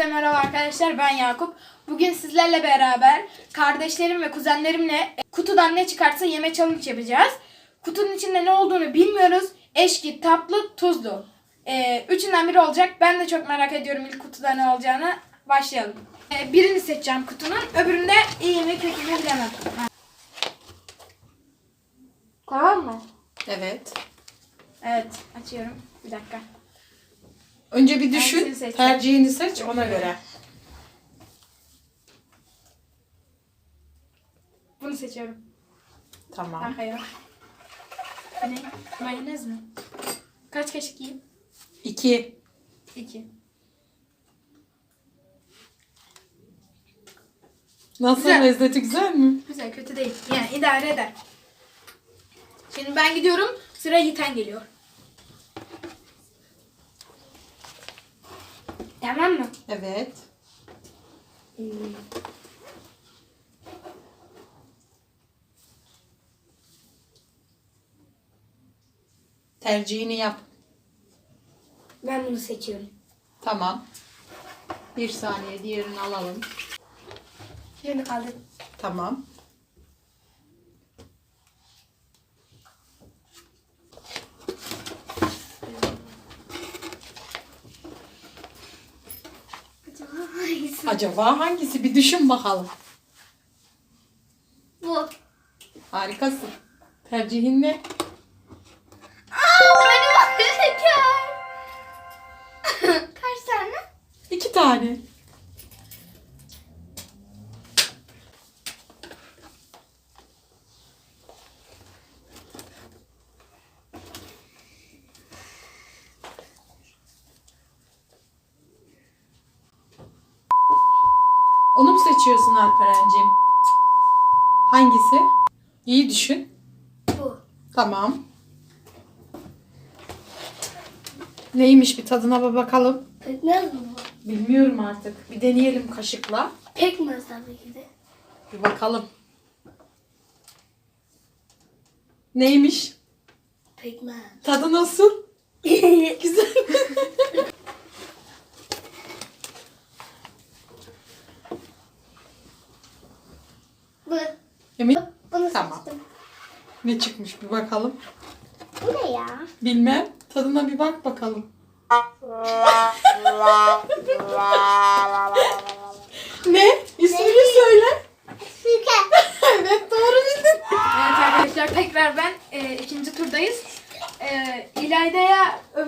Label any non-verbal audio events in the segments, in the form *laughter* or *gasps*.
Hepinize merhaba arkadaşlar ben Yakup. Bugün sizlerle beraber kardeşlerim ve kuzenlerimle kutudan ne çıkarsa yeme challenge yapacağız. Kutunun içinde ne olduğunu bilmiyoruz. Eşki, tatlı, tuzlu. Ee, üçünden biri olacak. Ben de çok merak ediyorum ilk kutuda ne olacağını. Başlayalım. Ee, birini seçeceğim kutunun. Öbüründe iyi mi kötü mü bilemem. Tamam mı? Evet. Evet açıyorum. Bir dakika. Önce bir Hangisini düşün. seçeceğim? Tercihini seç ona göre. Bunu seçiyorum. Tamam. Ah, hayır. Ne? Mayonez mi? Kaç kaşık yiyeyim? İki. İki. Nasıl Güzel. lezzeti güzel mi? Güzel kötü değil. Yani idare eder. Şimdi ben gidiyorum. Sıra Yiğiten geliyor. Tamam mı? Evet. Tercihini yap. Ben bunu seçiyorum. Tamam. Bir saniye diğerini alalım. Şimdi kaldı. Tamam. Acaba hangisi? Acaba hangisi? Bir düşün bakalım. Bu. Harikasın. Tercihin ne? Seçiyorsun Alperen'cim? Hangisi? İyi düşün. Bu. Tamam. Neymiş bir tadına bir bakalım. Pekmez mi bu? Bilmiyorum artık. Bir deneyelim kaşıkla. Pekmez tabii ki de. Bir bakalım. Neymiş? Pekmez. Tadı nasıl? *laughs* Güzel. bu. Emin? Bunu Tamam. seçtim. Ne çıkmış bir bakalım. Bu ne ya? Bilmem. Tadına bir bak bakalım. *laughs* ne? İsmini söyle. Süper. *laughs* evet doğru bildin. Evet arkadaşlar tekrar ben e, ikinci turdayız. E, İlayda'ya ö,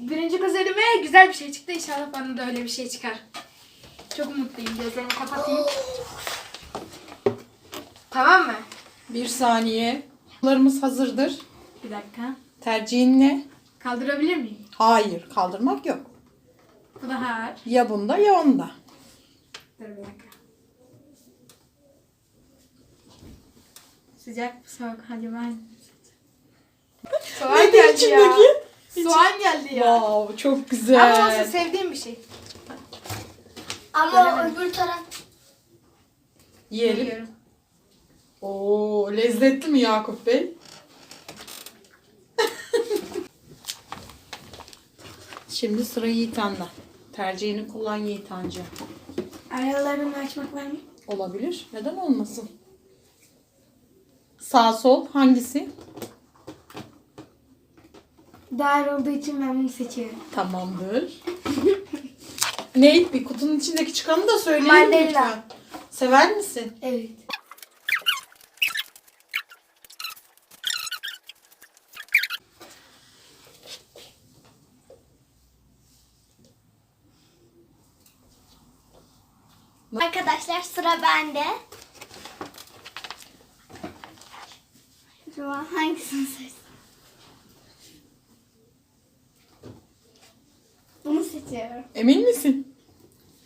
birinci kız elime güzel bir şey çıktı. İnşallah bana da öyle bir şey çıkar. Çok mutluyum. Gözlerimi kapatayım. *gasps* Tamam mı? Bir saniye. Larımız hazırdır. Bir dakika. Tercihin ne? Kaldırabilir miyim? Hayır. Kaldırmak yok. Bu da ağır. Ya bunda ya onda. Dur bir dakika. Sıcak mı soğuk? Hadi ben. Soğan Nedir geldi ya. içindeki? Soğan geldi ya. Wow, çok güzel. Ama olsun sevdiğim bir şey. Ama öbür taraf Yiyelim. Yiyorum. Oo, lezzetli mi Yakup Bey? *laughs* Şimdi sıra Yiğitan'da. Tercihini kullan Yiğitancı. Aralarını açmak var mı? Olabilir. Neden olmasın? Sağ sol hangisi? Dar olduğu için ben bunu seçiyorum. Tamamdır. *laughs* ne? Bir kutunun içindeki çıkanı da söyleyin Mandalina. lütfen. Sever misin? Evet. Arkadaşlar sıra bende. Acaba hangisini seçsem? Bunu seçiyorum. Emin misin?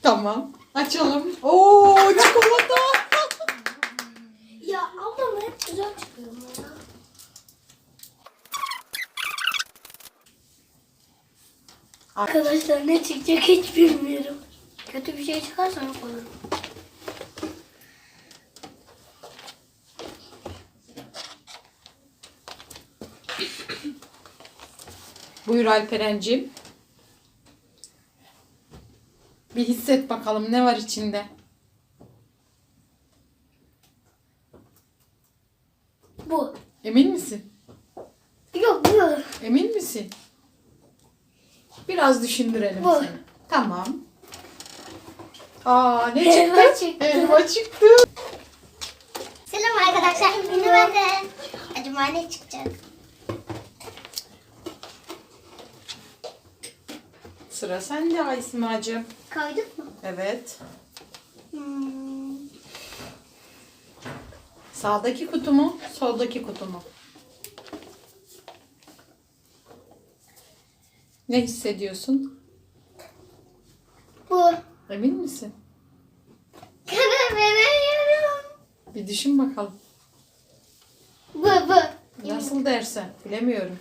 Tamam. Açalım. Oo çikolata. *laughs* Ya ablam hep güzel çıkıyor. Arkadaşlar ne çıkacak hiç bilmiyorum. Kötü bir şey çıkarsa yok olurum. Buyur Alperen'cim. Bir hisset bakalım ne var içinde. Bu. Emin misin? Yok bu. Emin misin? Biraz düşündürelim Bu. seni. Tamam. Aa ne Elma çıktı? çıktı. Elma çıktı. Selam arkadaşlar. Yine ben de. Acaba ne çıkacak? Sıra sende Aysmacığım. Koyduk mu? Evet. Hmm. Sağdaki kutu mu? Soldaki kutu mu? Ne hissediyorsun? Bu. Emin misin? Karar veremiyorum. Bir düşün bakalım. Bu bu. Nasıl dersen. Bilemiyorum.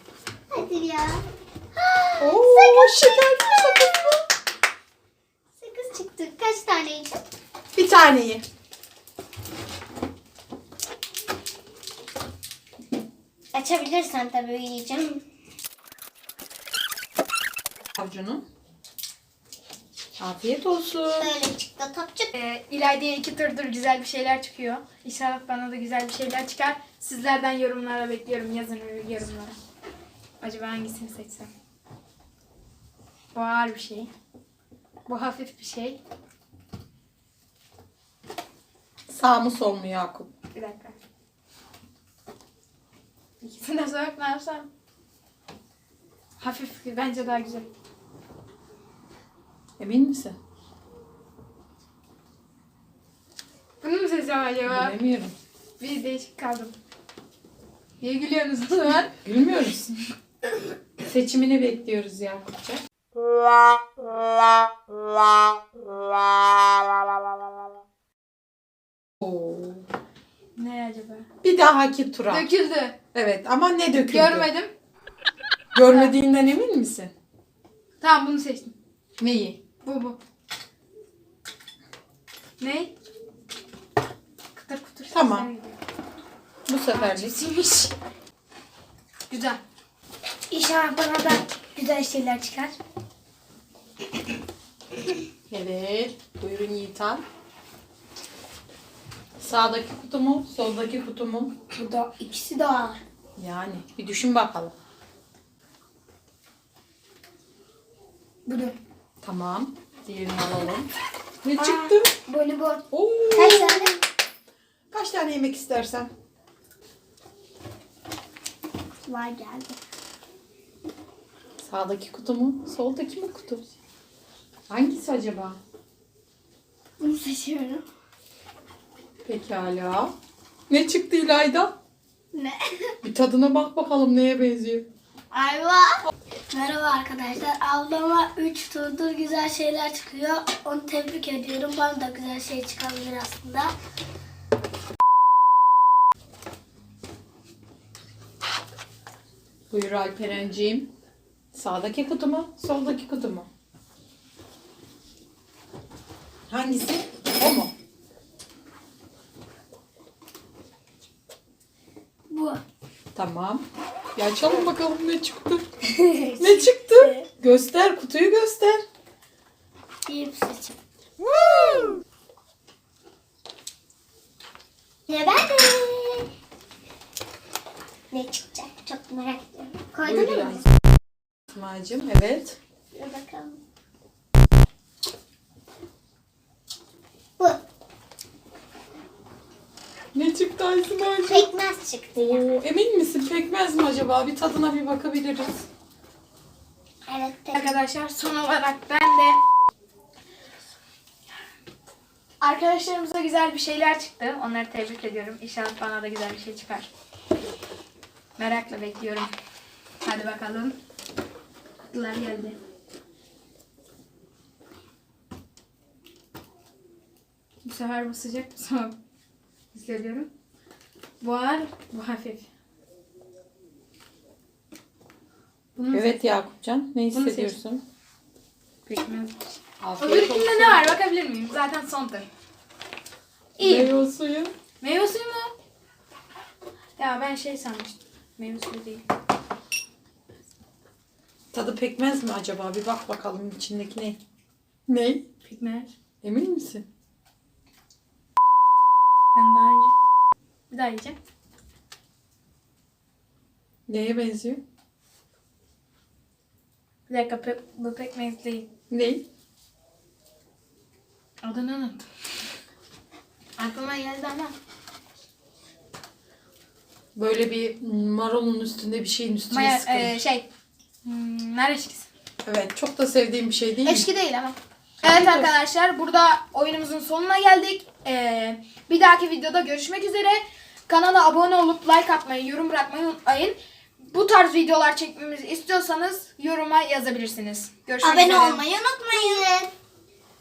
Hadi ya. Oo, *gasps* şeker sakız mı? Sakız çıktı. Kaç taneydi? Bir taneyi. Açabilirsen tabii yiyeceğim. Avcunu. Afiyet olsun. Böyle çıktı topçuk. Ee, İlayda'ya iki turdur güzel bir şeyler çıkıyor. İnşallah bana da güzel bir şeyler çıkar. Sizlerden yorumlara bekliyorum. Yazın yorumlara. Acaba hangisini seçsem? Bu ağır bir şey. Bu hafif bir şey. Sağ mı sol mu Yakup? Bir dakika. İkisini de sorak ne yapsam? Hafif bence daha güzel. Emin misin? Bunu mu seçsem acaba? Bilemiyorum. Bir değişik kaldım. Niye gülüyorsunuz o zaman? *laughs* Gülmüyoruz. Seçimini bekliyoruz Yakupça. Oo. Ne acaba? Bir dahaki tura. Döküldü. Evet ama ne döküldü? Görmedim. Görmediğinden emin misin? Tamam bunu seçtim. Neyi? Bu bu. Ne? Kıtır kıtır Tamam. sesler geliyor. Bu seferlik. Cipsiymiş. Güzel. İnşallah bana da güzel şeyler çıkar. Evet. Buyurun Yiğitan. Sağdaki kutu mu? Soldaki kutu mu? Bu da ikisi de ağır. Yani bir düşün bakalım. Budur. Tamam. Diğerini alalım. Ne çıktı? Bonibon. Oo. Kaç tane? Kaç tane yemek istersen. Var geldi. Sağdaki kutu mu? Soldaki mi kutu? Hangisi acaba? Bunu seçiyorum. Pekala. Ne çıktı İlayda? Ne? *laughs* Bir tadına bak bakalım neye benziyor. Ayva. Merhaba arkadaşlar. Ablama 3 turdur güzel şeyler çıkıyor. Onu tebrik ediyorum. Bana da güzel şey çıkabilir aslında. Buyur Alperenciğim. Sağdaki kutu mu? Soldaki kutu mu? Hangisi? O mu? Bu. Tamam. Ya açalım bakalım ne çıktı. *laughs* ne çıktı? Göster kutuyu göster. İyi bir seçim. Ne ben de. Ne çıkacak? Çok merak ediyorum. Koydun mu? İsmail'cim. Evet. Dur bakalım. Bu. Ne çıktı İsmail'cim? Pekmez çıktı ya. Oo, emin misin? Pekmez mi acaba? Bir tadına bir bakabiliriz. Evet. Arkadaşlar son olarak ben de Arkadaşlarımıza güzel bir şeyler çıktı. Onları tebrik ediyorum. İnşallah bana da güzel bir şey çıkar. Merakla bekliyorum. Hadi bakalım. Kutular geldi. Bu sefer bu sıcak, bu soğuk. Hissediyorum. Bu ağır, bu hafif. Bunu Evet Yakupcan. Ne Bunu hissediyorsun? Pekmez. Afiyet Öbürkünde ne var bakabilir miyim? Zaten son tur. İyi. Meyve suyu. Meyve suyu mu? Ya ben şey sanmıştım. Meyve suyu değil. Tadı pekmez mi acaba? Bir bak bakalım içindeki ne? Ne? Pekmez. Emin misin? Ben daha önce... Bir daha yiyeceğim. Neye benziyor? Bir dakika pe- bu pekmez değil. Ne? Adını unuttum. Aklıma geldi ama. Böyle bir marulun üstünde bir şeyin üstüne Maya, sıkılmış. e, şey. Hmm, nar eşkisi. Evet çok da sevdiğim bir şey değil mi? Eşki değil ama. Evet arkadaşlar burada oyunumuzun sonuna geldik. Ee, bir dahaki videoda görüşmek üzere. Kanala abone olup like atmayı, yorum bırakmayı unutmayın. Bu tarz videolar çekmemizi istiyorsanız yoruma yazabilirsiniz. Görüşmek Abone üzere. olmayı unutmayın.